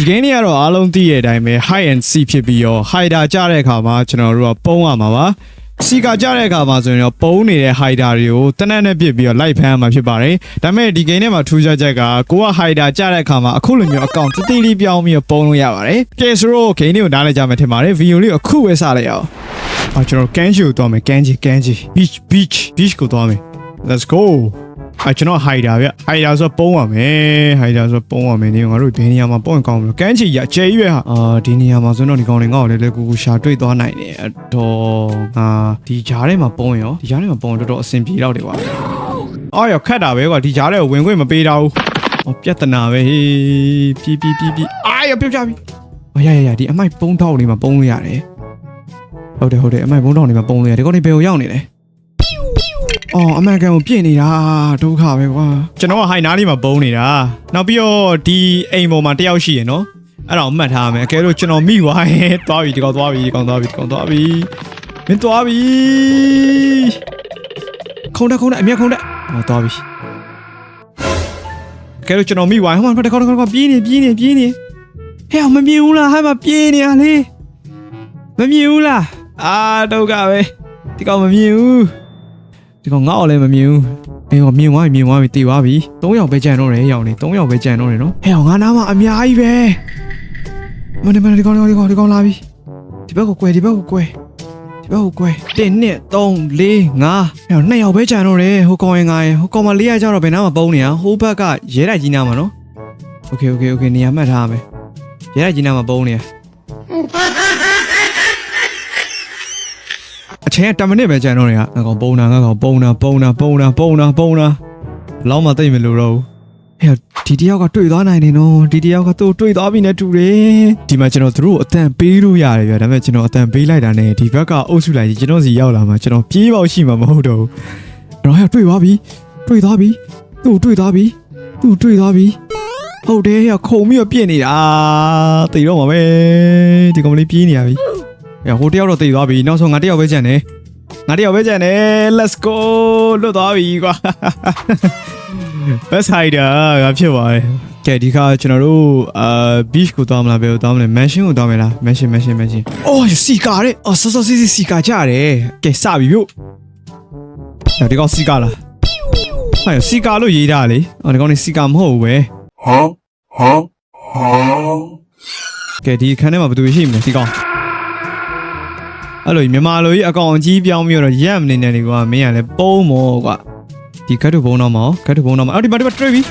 ဒီ game လေးကတော့အားလုံးသိရတဲ့အတိုင်းပဲ high and seek ဖြစ်ပြီးတော့ hider ကြတဲ့အခါမှာကျွန်တော်တို့ကပုံးရမှာပါစီကကြတဲ့အခါမှာဆိုရင်တော့ပုံးနေတဲ့ hider တွေကိုတနက်နဲ့ပြစ်ပြီးတော့ live ဖမ်းရမှာဖြစ်ပါတယ်ဒါပေမဲ့ဒီ game ထဲမှာထူးခြားချက်ကကိုက hider ကြတဲ့အခါမှာအခုလိုမျိုး account တတိလေးပြောင်းပြီးတော့ပုံးလို့ရပါတယ်ကဲဆိုတော့ game လေးကိုနားလည်ကြမယ်ထင်ပါတယ် video လေးကိုအခုပဲစလိုက်အောင်အော်ကျွန်တော် Kanji ကိုသွားမယ် Kanji Kanji beach beach beach ကိုသွားမယ် let's go အကျွန်တော် hider ဗျ hider ဆိုတော့ပုံးရမယ် hider ဆိုတော့ပုံးရမယ်ဒီငါတို့ဘယ်နေရာမှာပုံးရင်ကောင်းမလို့ကန်းချီရအကျဲရွယ်ဟာအာဒီနေရာမှာဆိုတော့ဒီကောင်တွေငါ့ကိုလည်းလည်းကူကူရှာတွေ့သွားနိုင်တယ်အတော့ငါဒီကြားထဲမှာပုံးရောဒီကြားထဲမှာပုံးတော်တော်အဆင်ပြေတော့တယ်ကွာအော်ရခတ်တာပဲကွာဒီကြားထဲကိုဝင်ခွင့်မပေးတော့ဘူးအော်ပြဿနာပဲဟေးပြီပြီပြီပြီအာရပြုတ်ကြပြီအော်ရရရဒီအမိုက်ပုံးထောက်လေးမှာပုံးလို့ရတယ်ဟုတ်တယ်ဟုတ်တယ်အမိုက်ပုံးထောက်လေးမှာပုံးလို့ရတယ်ဒီကောင်တွေဘယ်ကိုရောက်နေလဲ အော်အမေရိကန်ကိုပြည့်နေတာဒုက္ခပဲကွာကျွန်တော်ကဟိုင်နားလေးမှာပုံနေတာနောက်ပြီးတော့ဒီအိမ်ပေါ်မှာတယောက်ရှိရယ်နော်အဲ့ဒါကိုမှတ်ထားမယ်အကယ်လို့ကျွန်တော်မိသွားရင်သွားပြီဒီကောင်သွားပြီဒီကောင်သွားပြီဒီကောင်သွားပြီမင်းသွားပြီခုံတက်ခုံတက်အမြက်ခုံတက်ဟောသွားပြီအကယ်လို့ကျွန်တော်မိသွားရင်ဟိုမှာတစ်ခေါက်တစ်ခေါက်တစ်ခေါက်ပြေးနေပြေးနေပြေးနေဟဲ့မမြင်ဘူးလားဟဲ့မှာပြေးနေရလေမမြင်ဘူးလားအာဒုက္ခပဲဒီကောင်မမြင်ဘူး ဒီကောင်ငါ့ကိုလည်းမမြင်ဘူးအေးဟောမြင်သွားပြီမြင်သွားပြီတည်သွားပြီ၃ယောက်ပဲကြံတော့တယ်ရောင်နေ၃ယောက်ပဲကြံတော့တယ်နော်ဟဲ့ဟောငါနားမှာအများကြီးပဲမနေမနေဒီကောင်ဒီကောင်ဒီကောင်လာပြီဒီဘက်ကိုကွယ်ဒီဘက်ကိုကွယ်ဒီဘက်ကိုကွယ်1 2 3 4 5ဟဲ့နှစ်ယောက်ပဲကြံတော့တယ်ဟိုကောင်ရင်ငါရင်ဟိုကောင်မလေးရကြတော့ဘယ်နားမှာပုံးနေရဟိုဘက်ကရဲတိုက်ကြီးနားမှာနော်โอเคโอเคโอเคနေရာမှတ်ထားရမယ်ရဲတိုက်ကြီးနားမှာပုံးနေရ အချိန်က10မိနစ်ပဲကြံတော့တယ်ကငါကောင်ပုံးတာငါကောင်ပုံးတာပုံးတာပုံးတာပုံးတာပုံးတာလောက်မှတိတ်မလို့တော့ဘူးဟဲ့ဒီတယောက်ကတွေ့သွားနိုင်တယ်နော်ဒီတယောက်ကသူ့တွေ့သွားပြီနဲ့တူတယ်ဒီမှာကျွန်တော်သူတို့အတန်ပေးလို့ရတယ်ဗျာဒါပေမဲ့ကျွန်တော်အတန်ပေးလိုက်တာနဲ့ဒီဘက်ကအုပ်စုလိုက်ကြီးကျွန်တော်စီရောက်လာမှကျွန်တော်ပြေးပေါက်ရှိမှာမဟုတ်တော့ဘူးတော့ဟဲ့တွေ့သွားပြီတွေ့သွားပြီသူ့တွေ့သွားပြီသူ့တွေ့သွားပြီဟုတ်တယ်ဟဲ့ခုံပြီးတော့ပြင့်နေတာတိတ်တော့မှာပဲဒီကောင်လေးပြေးနေရပြီဟဲ့ဟိုတယောက်တော့တိတ်သွားပြီနောက်ဆုံးငါတယောက်ပဲကြံတယ် ငါတယောက်ပဲကြံတယ် let's go လွတ်သွားပြီကွာ best hider ကဖြစ်ပါတယ်ကဲဒီခါကျွန်တော်တို့အာ beach ကိုသွားမလားဘယ်ကိုသွားမလဲ mansion ကိုသွားမလား mansion mansion mansion အော်စီကာတဲ့အော်ဆောဆောစီစီစီကာကြတယ်ကဲစပြီဗျ။ဒီကောင်စီကာလား။ဟာစီကာလို့ရေးတာလေ။အော်ဒီကောင်နေစီကာမဟုတ်ဘူးပဲ Huh? Huh? Huh? ။ကဲဒီခန်းထဲမှာဘယ်သူရှိမလဲဒီကောင်။ အဲ့လိုမြန်မာလိုကြီးအကောင်အကြီးပြောင်းပြီးတော့ရက်မနေနဲ့ဒီကွာမင်းကလည်းပုံးမောကွာ။ဒီကတ်တူဘုံတော့မအောင်ကတ်တူဘုံတော့မအော်ဒီမှာဒီမှာတွေ့ပြီ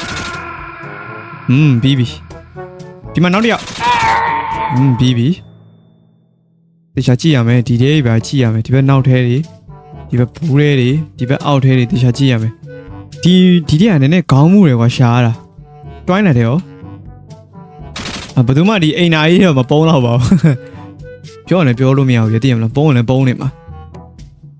။อืมပြီးပြီ။ဒီမှာနောက်တစ်ယောက်။อืมပြီးပြီ။တခြားကြည့်ရမယ်ဒီထဲပဲကြည့်ရမယ်ဒီဘက်နောက်ထဲတွေဒီဘက်ဘူးထဲတွေဒီဘက်အောက်ထဲတွေတခြားကြည့်ရမယ်။ဒီဒီထဲကနည်းနည်းခေါင်းမှုတွေကွာရှားတာ။တွိုင်းလိုက်တယ်ရော။အဘယ်သူမှဒီအိမ်နာကြီးတော့မပုံးတော့ပါဘူး။ ပြောရင်လည်းပြောလို့မရဘူးရတည်ရမလားပုံးရင်လည်းပုံးနေမှာ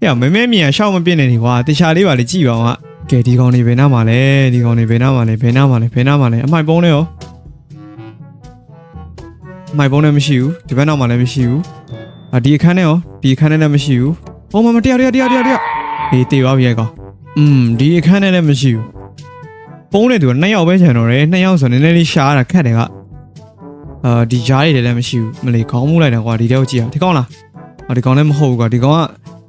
ဟဲ့မဲမဲမြန်ရှောက်မပြစ်နေနေကွာတခြားလေးပါလေကြည့်ပါဦးဟာကဲဒီကောင်နေဘယ်နားမှာလဲဒီကောင်နေဘယ်နားမှာလဲဘယ်နားမှာလဲဘယ်နားမှာလဲအမိုက်ပုံးနေရောအမိုက်ပုံးလည်းမရှိဘူးဒီဘက်နောက်မှာလည်းမရှိဘူးအာဒီအခန်းနဲ့ရောဒီအခန်းနဲ့လည်းမရှိဘူးဟောမမတရားတရားတရားတရားတရားအေးတေသွားပြီရဲ့ကောင်อืมဒီအခန်းနဲ့လည်းမရှိဘူးပုံးနေသူကနှစ်ယောက်ပဲခြံတော့တယ်နှစ်ယောက်ဆိုနည်းနည်းလေးရှားတာခက်တယ်က အာဒီဂျားတွေလည်းမရှိဘူးမလေးခေါင်းမူးလိုက်တာကွာဒီတဲ့ကိုကြည့်အောင်ဒီကောင်လားအော်ဒီကောင်လည်းမဟုတ်ဘူးကွာဒီကောင်က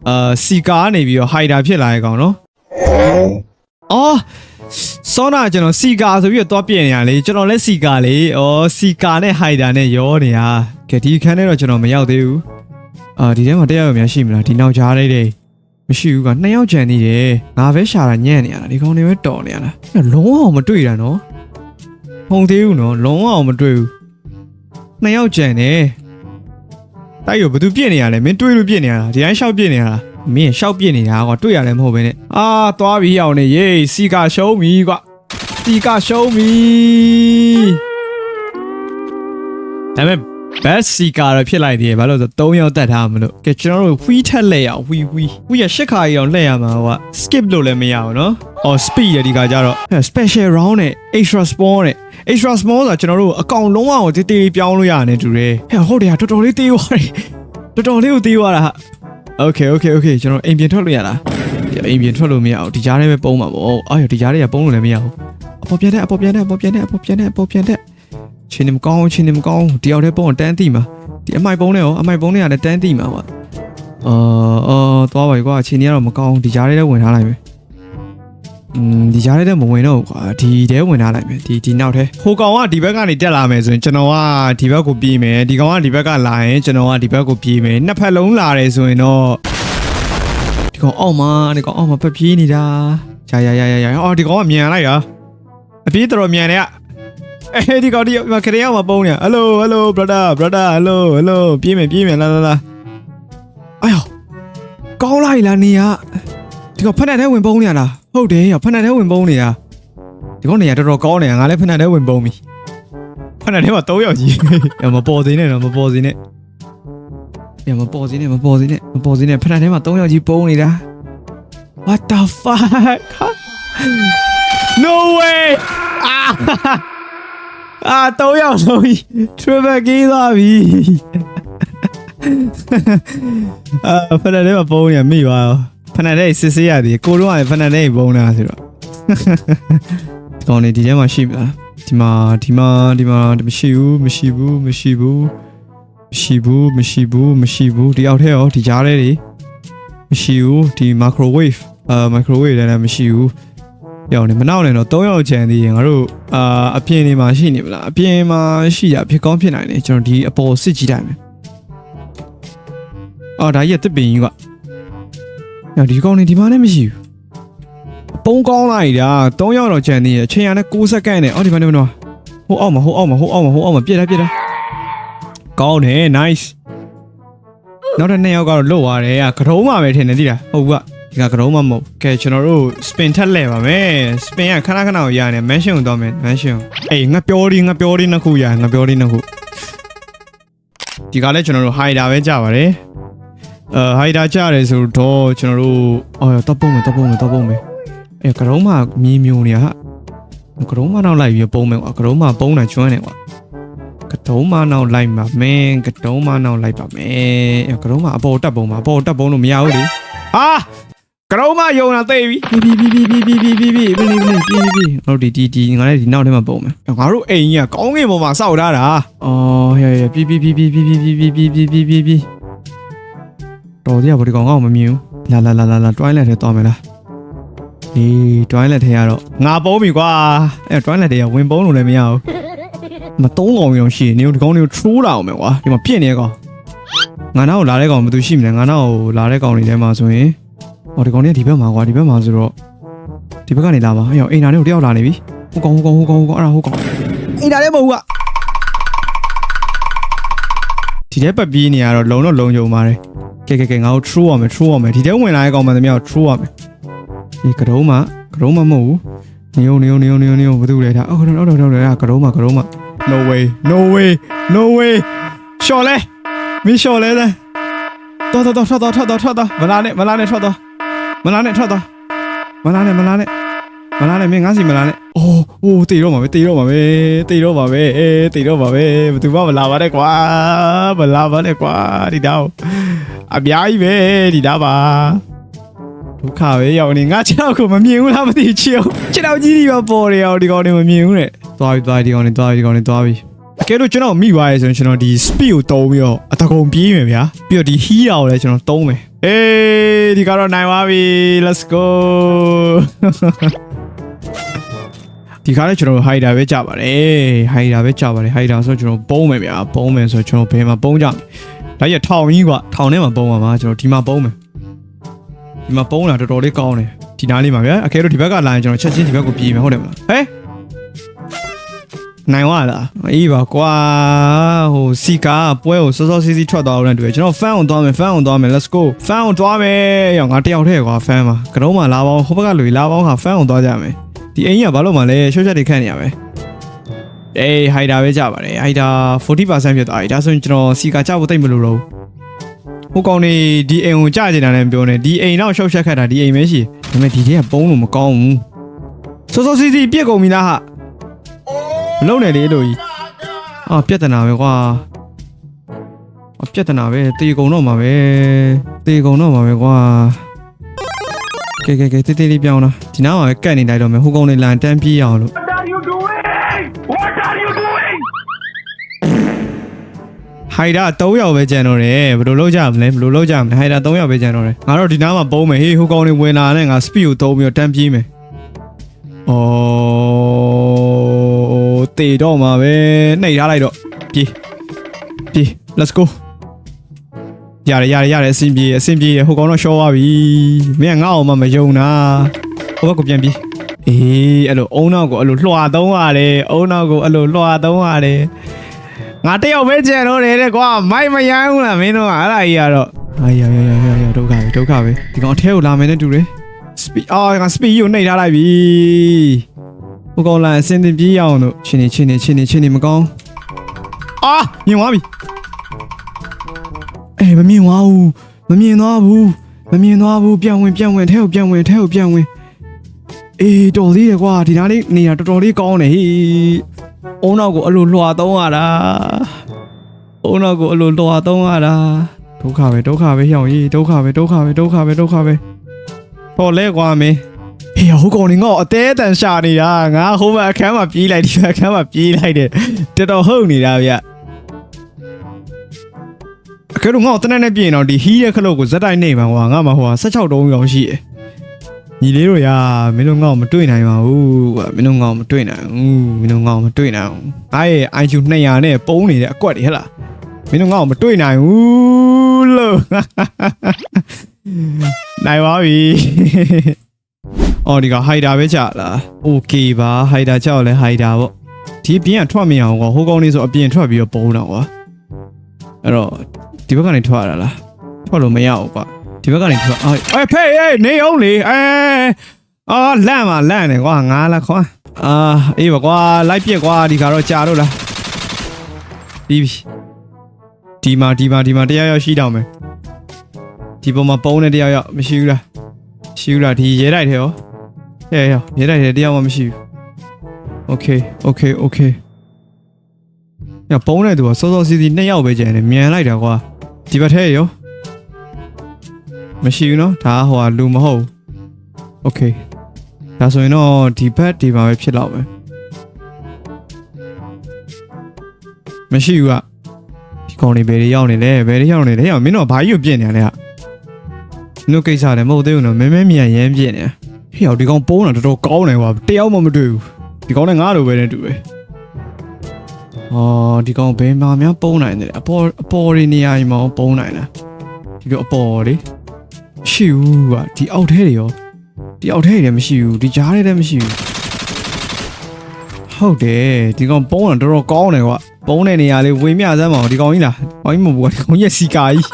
အာစီကာကနေပြီးတော့ဟိုက်တာဖြစ်လာတဲ့ကောင်နော်အော်စောနာကျွန်တော်စီကာဆိုပြီးတော့တွားပြည့်နေရလေကျွန်တော်လည်းစီကာလေဩစီကာနဲ့ဟိုက်တာနဲ့ရောနေတာကဲဒီခန်းထဲတော့ကျွန်တော်မရောက်သေးဘူးအာဒီထဲမှာတက်ရောက်များရှိမလားဒီနောက်ကြားလေးတွေမရှိဘူးကနှစ်ယောက်ကြံနေတယ်ငါပဲရှာတာညံ့နေရတာဒီကောင်တွေပဲတော်နေရတာလုံးဝမတွေ့တာနော်ဟုတ်သေးဘူးနော်လုံးဝမတွေ့ဘူး နှစ်ယောက်ကြံနေတိုက်ရဘသူပြစ်နေရလဲမင်းတွေးလို့ပြစ်နေရတာဒီတိုင်းရှောက်ပြစ်နေရတာမင်းရှောက်ပြစ်နေတာကွာတွေးရလည်းမဟုတ်ပဲနဲ့အာသွားပြီးအောင်နေရေးစီကရှုံးပြီကွာစီကရှုံးပြီဒါပေမဲ့ ဘတ်စီကာတော့ဖြစ်လိုက်သေးတယ်ဘာလို့လဲဆိုတော့၃ရောက်တက်ထားမလို့ကဲကျွန်တော်တို့ဝီးထက်လဲရအောင်ဝီးဝီးဝီးရ၈ခါရအောင်လဲရမှာက skip လို့လည်းမရအောင်နော်အော် speed ရဒီကကြတော့ special round နဲ့ extra spawn နဲ့ extra spawn ဆိုတာကျွန်တော်တို့အကောင်လုံးအောင်တေးတေးပြောင်းလို့ရနေတူတယ်ဟဲ့ဟုတ်တယ်ဟာတော်တော်လေးသေးသွားတယ်တော်တော်လေးကိုသေးသွားတာဟာ okay okay okay ကျွန်တော်အိမ်ပြင်ထွက်လို့ရလားအိမ်ပြင်ထွက်လို့မရအောင်ဒီကြားထဲပဲပုံးမှာပေါ့အော်ဒီကြားထဲကပုံးလို့လည်းမရအောင်အပေါ်ပြန်တဲ့အပေါ်ပြန်တဲ့အပေါ်ပြန်တဲ့အပေါ်ပြန်တဲ့အပေါ်ပြန်တဲ့ ချင်းနေမကောင်းချင်းနေမကောင်းတယောက်တည်းပုံတန်းတိမှာဒီအမိုက်ပုံနဲ့ရောအမိုက်ပုံနဲ့ကလည်းတန်းတိမှာပါအော်အော်သွားပါပြီကွာချင်းနေကတော့မကောင်းဒီကြားထဲဝင်ထားလိုက်မယ်อืมဒီကြားထဲမဝင်တော့ဘူးကွာဒီထဲဝင်ထားလိုက်မယ်ဒီဒီနောက်ထဲဟိုကောင်ကဒီဘက်ကနေတက်လာမယ်ဆိုရင်ကျွန်တော်ကဒီဘက်ကိုပြေးမယ်ဒီကောင်ကဒီဘက်ကလာရင်ကျွန်တော်ကဒီဘက်ကိုပြေးမယ်နှစ်ဖက်လုံးလာတယ်ဆိုရင်တော့ဒီကောင်အောက်မှာဒီကောင်အောက်မှာပက်ပြေးနေတာရာရာရာရာအော်ဒီကောင်ကမြန်လိုက်တာအပြေးတော်မြန်နေရ အဲဒီကောင်ဒီမခရီးရောက်မပုံးနေဟယ်လိုဟယ်လို brother brother ဟယ်လိုဟယ်လိုပြေးမယ်ပြေးမယ်လာလာလာအာယောကောင်းလိုက်လားနေရဒီကောင်ဖက်နဲ့ထဲဝင်ပုံးနေရလားဟုတ်တယ်ရဖက်နဲ့ထဲဝင်ပုံးနေရဒီကောင်နေရတော်တော်ကောင်းနေရငါလည်းဖက်နဲ့ထဲဝင်ပုံးပြီဖက်နဲ့ထဲမှာ၃ယောက်ကြီးရမပေါ်သေးနဲ့တော့မပေါ်သေးနဲ့ရမပေါ်သေးနဲ့မပေါ်သေးနဲ့မပေါ်သေးနဲ့ဖက်နဲ့ထဲမှာ၃ယောက်ကြီးပုံးနေတာ what the fuck no way အာ အာတော့ရောက်ဆုံးပြီ travel ကြီးသွားပြီအာဖနက်လေးမပုံးရမိပါရောဖနက်လေးစစ်စစ်ရသည်ကိုတော့ကဖနက်လေးပုံးတာဆိုတော့ကောင်းနေဒီထဲမှာရှိမလားဒီမှာဒီမှာဒီမှာမရှိဘူးမရှိဘူးမရှိဘူးမရှိဘူးမရှိဘူးမရှိဘူးဒီအောက်ထဲရောဒီကြားထဲတွေမရှိဘူးဒီ microwave အာ microwave လည်းမရှိဘူး ရောက်နေမနောက်နဲ့တော့၃ယောက်ချန်သေးရင်ငါတို့အာအပြင်နေမှာရှိနေမလားအပြင်မှာရှိရဖြစ်ကောင်းဖြစ်နိုင်တယ်ကျွန်တော်ဒီအပေါ်စစ်ကြည့်တိုင်းမယ်အော်ဒါကြီးကတစ်ပင်ကြီးကညဒီကောင်းနေဒီမှာလည်းမရှိဘူးပုံကောင်းလိုက်တာ၃ယောက်တော့ချန်သေးရအချိန်ရနဲ့6စက္ကန့်နဲ့အော်ဒီမှာနေမနော်ဟိုအောက်မှာဟိုအောက်မှာဟိုအောက်မှာဟိုအောက်မှာပြက်တာပြက်တာကောင်းတယ် nice နောက်တဲ့နှစ်ယောက်ကတော့လွတ်သွားတယ်ကကထုံးမှာပဲထင်တယ်သိလားဟုတ်က ဒီကကထုံးမှာမဟုတ်ကဲကျွန်တော်တို့ spin ထက်လဲပါမယ် spin ကခဏခဏကိုရနေ mansion ကိုတော့မယ် mansion အေးငါပြောဒီငါပြောဒီနှစ်ခုရငါပြောဒီနှစ်ခုဒီကလည်းကျွန်တော်တို့ hider ပဲကြပါတယ်အဲ hider ကြတယ်ဆိုတော့ကျွန်တော်တို့အော်တော့ပုံမယ်တော့ပုံမယ်တော့ပုံမယ်အဲကထုံးမှာမြည်မြုံနေဟာကထုံးမှာတော့လိုက်ပြီးပုံမယ်ကွာကထုံးမှာပုံတာကျွမ်းတယ်ကွာကတုံးမနောက်လိုက်ပါမင်းကတုံးမနောက်လိုက်ပါမယ်အဲကတုံးမအပေါ်တက်ပုံမှာအပေါ်တက်ပုံလို့မရဘူးလေဟာ ကတုံးမယုံတာသိပြီပြီပြီပြီပြီပြီပြီပြီပြီပြီပြီပြီပြီဟုတ်ဒီဒီဒီငါလည်းဒီနောက်ထဲမှာပုံမယ်ငါတို့အိမ်ကြီးကကောင်းကင်ပေါ်မှာစောက်ထားတာအော်ဟဲ့ဟဲ့ပြီပြီပြီပြီပြီပြီပြီပြီပြီပြီပြီပြီတော်သေးရဗောဒီကောင်ကောင်းမမြင်ဘူးလာလာလာလာလာ toilet ထဲသွားမယ်လားဒီ toilet ထဲကတော့ငါပုံပြီကွာအဲ toilet ထဲကဝင်ပုံလို့လည်းမရဘူးမသုံးကောင်ရောရှိနေဒီကောင်တွေကိုထိုးတာအောင်မယ်ကွာဒီမှာပြင့်နေကောင်ငါနောက်လာတဲ့ကောင်ဘယ်သူရှိမလဲငါနောက်လာတဲ့ကောင်တွေထဲမှာဆိုရင် ဟောဒီကောင်တွေကဒီဘက်မှာကွာဒီဘက်မှာဆိုတော့ဒီဘက်ကနေလာပါဟေ့အိမ်နာတွေကိုတယောက်လာနေပြီဟိုကောင်ဟိုကောင်ဟိုကောင်ဟိုကောင်အဲ့ဒါဟိုကောင်အိမ်နာလည်းမဟုတ်ဘူးကဒီထဲပတ်ပြေးနေရတော့လုံတော့လုံကြုံပါတယ်ကဲကဲကဲငါတို့ true ရမယ် true ရမယ်ဒီထဲဝင်လာတဲ့ကောင်မှတည်းမြောက် true ရမယ်ဒီကတုံးမှာကတုံးမမဟုတ်ဘူးနေုံနေုံနေုံနေုံနေုံဘာတူလဲဒါအော်တော့တော့တော့တော့ကတုံးမှာကတုံးမှာ no way no way no way ရှော်လဲမင်းရှော်လဲတဲ့တော်တော်တော်ထွက်တော်ထွက်တော်ထွက်တော်မလာနဲ့မလာနဲ့ထွက်တော် မလာနဲ့ထွက်တော်မလာနဲ့မလာနဲ့မလာနဲ့မင်းငါစီမလာနဲ့အိုးအိုးတေတော့မှာပဲတေတော့မှာပဲတေတော့မှာပဲအေးတေတော့မှာပဲဘယ်သူမှမလာပါနဲ့ကွာမလာပါနဲ့ကွာဒီတော့အများကြီးပဲဒီတော့ပါဒုက္ခပဲရောက်နေငါခြေထောက်ကိုမမြင်ဘူးလားမသိချင်ခြေထောက်ကြီးတွေပါပေါ်တယ်အောင်ဒီကောင်တွေမမြင်ဘူးတဲ့သွားပြီသွားပြီဒီကောင်တွေသွားပြီဒီကောင်တွေသွားပြီ တကယ်လို့ကျွန်တော်မိပါရဲဆိုရင်ကျွန်တော်ဒီ speed ကိုတုံးပြီးတော့အတကုံပြေးမယ်ဗျာပြီးတော့ဒီ healer ကိုလည်းကျွန်တော်တုံးမယ်အေးဒီကတော့နိုင်ပါပြီ let's go ဒီကားလည်းကျွန်တော်ဟိုက်တာပဲကြပါတယ်ဟိုက်တာပဲကြပါတယ်ဟိုက်တာဆိုကျွန်တော်ပုံးမယ်ဗျာပုံးမယ်ဆိုကျွန်တော်ဘယ်မှာပုံးကြမလဲဒါရထောင်ကြီးကထောင်ထဲမှာပုံးပါမှာကျွန်တော်ဒီမှာပုံးမယ်ဒီမှာပုံးတာတော်တော်လေးကောင်းတယ်ဒီနားလေးမှာဗျာအကဲတော့ဒီဘက်ကလာရင်ကျွန်တော်ချက်ချင်းဒီဘက်ကိုပြေးမယ်ဟုတ်တယ်မလားဟဲ့ နိုင်ဝလားအေးပါကွာဟိုစီကာပွဲကိုစောစောစီးစီးထွက်သွားအောင်လည်းတွေ့ကျွန်တော် fan ကိုသွားမယ် fan ကိုသွားမယ် let's go fan ကိုသွားမယ်ရောငါတယောက်တည်းကွာ fan မှာကတော့မှလာပေါင်းဟိုဘက်ကလူလာပေါင်းဟာ fan ကိုသွားကြမယ်ဒီအိမ်ကြီးကဘာလို့မှလဲရှော့ချက်တွေခန့်နေရမယ်အေးဟိုက်တာပဲကြပါတယ်ဟိုက်တာ40%ဖြစ်သွားပြီဒါဆိုရင်ကျွန်တော်စီကာကြဖို့တိတ်မလို့တော့ဟိုကောင်နေဒီအိမ်ကိုကြကျင်တာလည်းမပြောနဲ့ဒီအိမ်တော့ရှော့ချက်ခတ်တာဒီအိမ်ပဲရှိဒါပေမဲ့ဒီထဲကပုံးလို့မကောင်းဘူးစောစောစီးစီးပြက်ကုန်ပြီလားဟာ မလုံးနဲ့လေလို့ကြီးအာပြက်တနာပဲကွာအပြက်တနာပဲတေကုံတော့မှာပဲတေကုံတော့မှာပဲကွာကဲကဲကဲတေးတေးလေးပြောင်းလာဒီနားမှာပဲကတ်နေလိုက်တော့မယ်ဟိုကောင်နေလန်တန်းပြေးအောင်လို့ What are you doing? What are you doing? ဟိုက်ဒါ3ယောက်ပဲကျန်တော့တယ်ဘယ်လိုလုပ်ကြမလဲဘယ်လိုလုပ်ကြမလဲဟိုက်ဒါ3ယောက်ပဲကျန်တော့တယ်ငါတို့ဒီနားမှာပုံးမယ်ဟေးဟိုကောင်တွေဝင်လာနဲ့ငါ speed ကိုသုံးပြီးတော့တန်းပြေးမယ်အော် တေတော့မှာပဲနှိပ်ထားလိုက်တော့ပြေးပြေး let's go ရတယ်ရတယ်ရတယ်အဆင်ပြေအဆင်ပြေဟိုကောင်တော့ရှော့သွားပြီမင်းကငါ့အောင်မမယုံတာဟိုဘက်ကိုပြန်ပြေးအေးအဲ့လိုအုံနောက်ကိုအဲ့လိုလွှာသုံးရတယ်အုံနောက်ကိုအဲ့လိုလွှာသုံးရတယ်ငါတယောက်ပဲကြံတော့တယ်တဲ့ကွာမိုက်မယမ်းဘူးလားမင်းတို့ကအဲ့ဒါကြီးကတော့အာရရရရရဒုက္ခပဲဒုက္ခပဲဒီကောင်အထဲကိုလာမယ်နဲ့တူတယ် speed အာငါ speed ကိုနှိပ်ထားလိုက်ပြီ ဟိုကောင်လာအစင်းတင်ပြေးရအောင်တို့ချင်းနေချင်းနေချင်းနေချင်းနေမကောင်းအာမြင်သွားပြီအေးမမြင်သွားဘူးမမြင်သွားဘူးမမြင်သွားဘူးပြန်ဝင်ပြန်ဝင်ထဲကိုပြန်ဝင်ထဲကိုပြန်ဝင်အေးတော်သေးတယ်ကွာဒီနားလေးနေရာတော်တော်လေးကောင်းတယ်ဟေးအုံနောက်ကိုအလိုလွှာသုံးရတာအုံနောက်ကိုအလိုလွှာသုံးရတာဒုက္ခပဲဒုက္ခပဲဟျောင်ကြီးဒုက္ခပဲဒုက္ခပဲဒုက္ခပဲဒုက္ခပဲဟောလဲကွာမင်း ဟေးဟိုကောင်နေငေါ့အသေးအတန်ရှာနေတာငါဟိုမှာအခန်းမှာပြေးလိုက်ဒီမှာအခန်းမှာပြေးလိုက်တယ်တော်တော်ဟုတ်နေတာဗျအခါတော့ငေါ့တနက်နဲ့ပြင်တော့ဒီဟီးရဲ့ခလုတ်ကိုဇက်တိုင်းနေမှာကွာငါမှဟိုဟာ16တုံးရောင်ရှိတယ်ညီလေးတို့ရာမင်းတို့ငေါ့မတွေ့နိုင်ပါဘူးကွာမင်းတို့ငေါ့မတွေ့နိုင်ဘူးမင်းတို့ငေါ့မတွေ့နိုင်ဘူးအားရဲ့ IQ 200နဲ့ပုံးနေတဲ့အကွက်တွေဟဲ့လားမင်းတို့ငေါ့မတွေ့နိုင်ဘူးလို့နိုင်ပါပြီ အော်ဒီကဟိုက်တာပဲကြာလားโอเคပါဟိုက်တာကြောက်လဲဟိုက်တာပေါ့ဒီအပြင်ကထွက်မရအောင်ကွာဟိုကောင်လေးဆိုအပြင်ထွက်ပြီးတော့ပုံးတော့ကွာအဲ့တော့ဒီဘက်ကနေထွက်ရတာလားထွက်လို့မရဘူးကွာဒီဘက်ကနေထွက်အော်အေးဖေးအေးနေအောင်လေအဲအော်လန့်ပါလန့်နေကွာငါလားခွာအာအေးပါကွာလိုက်ပြက်ကွာဒီကတော့ကြာတော့လားပြီးပြီဒီမှာဒီမှာဒီမှာတရားရောက်ရှိတော့မယ်ဒီပေါ်မှာပုံးနေတရားရောက်မရှိဘူးလားရှိဘူးလားဒီရဲတိုက်ထဲရော ဟဲ့ဟဲ့ရဲတိုက်တယ်တရားမှမရှိဘူးโอเคโอเคโอเคညပုံးတဲ့သူကစောစောစီးစီးနှစ်ယောက်ပဲကျန်တယ်မြန်လိုက်တာကွာဒီဘက်ထဲရောမရှိဘူးเนาะဒါကဟိုကလူမဟုတ်โอเคဒါဆိုရင်တော့ဒီဘက်ဒီမှာပဲဖြစ်တော့မယ်မရှိဘူးကဒီကောင်တွေဘယ်တွေရောက်နေလဲဘယ်တွေရောက်နေလဲရောက်မင်းတို့ကဘာကြီးကိုပြင့်နေရလဲဟာမင်းတို့ကိစ္စတယ်မဟုတ်သေးဘူးနော်မဲမဲမြန်ရမ်းပြင့်နေ ဟေ့အောင်ဒီကောင်ပုံးတာတော်တော်ကောင်းတယ်ကွာတယောက်မှမတွေ့ဘူးဒီကောင်နဲ့ငါလိုပဲနဲ့တူပဲအော်ဒီကောင်ဘယ်မှာများပုံးနိုင်တယ်လဲအပေါ်အပေါ်တွေနေရာကြီးမှာပုံးနိုင်လားဒီလိုအပေါ်လေမရှိဘူးကွာဒီအောက်ထဲတွေရောဒီအောက်ထဲတွေလည်းမရှိဘူးဒီကြားထဲလည်းမရှိဘူးဟုတ်တယ်ဒီကောင်ပုံးတာတော်တော်ကောင်းတယ်ကွာပုံးတဲ့နေရာလေးဝေမျှစမ်းပါဦးဒီကောင်ကြီးလားဟောင်းကြီးမဟုတ်ဘူးကွာဒီကောင်ကြီးကစီကာကြီး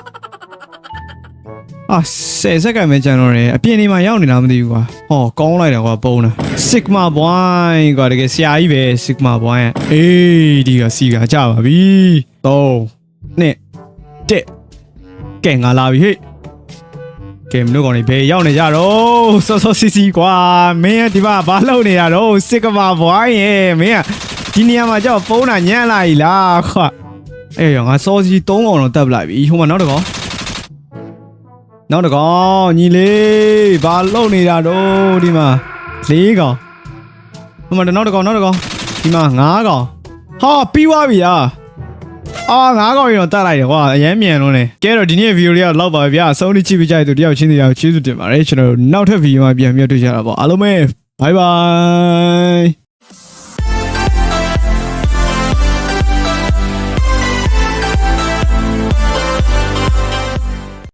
အာဆယ်စက္ကန့်ပဲကျန်တော့တယ်အပြင်နေမှာရောက်နေတာမသိဘူးကွာဟောကောင်းလိုက်တာကွာပုံးတာ Sigma Boy ကွာတကယ်ဆရာကြီးပဲ Sigma Boy อ่ะအေးဒီကစီကကြပါပြီ3နှစ်1ကဲငါလာပြီဟေ့ကဲမလို့ကောင်နေဘယ်ရောက်နေကြတော့စောစောစီစီကွာမင်းကဒီမှာဘာလုပ်နေရတော့ Sigma Boy ရဲ့မင်းကဒီနေရာမှာကြောက်ဖုန်းတာညံ့လာ E လားခွာအေးရောငါစောစီ3ကောင်တော့တက်ပလိုက်ပြီဟိုမှာနောက်တစ်ကောင် နောက်တစ်ကောင်ညီလေးဘာလုံနေတာတော့ဒီမှာ၄ကောင်ဟိုမှာနောက်တစ်ကောင်နောက်တစ်ကောင်ဒီမှာ၅ကောင်ဟာပြီးသွားပြီလားအာငါးကောင်ရင်တော့တတ်လိုက်တယ်ကွာအရင်မြန်လုံးလေကဲတော့ဒီနေ့ဗီဒီယိုလေးကတော့လောက်ပါပဲဗျာအဆုံးထိကြည့်ပေးကြတဲ့သူတယောက်ချင်းစီအောင်ကျေးဇူးတင်ပါတယ်ကျွန်တော်တို့နောက်ထပ်ဗီဒီယိုမှာပြန်ပြီးတွေ့ကြတာပေါ့အားလုံးပဲဘိုင်ဘိုင်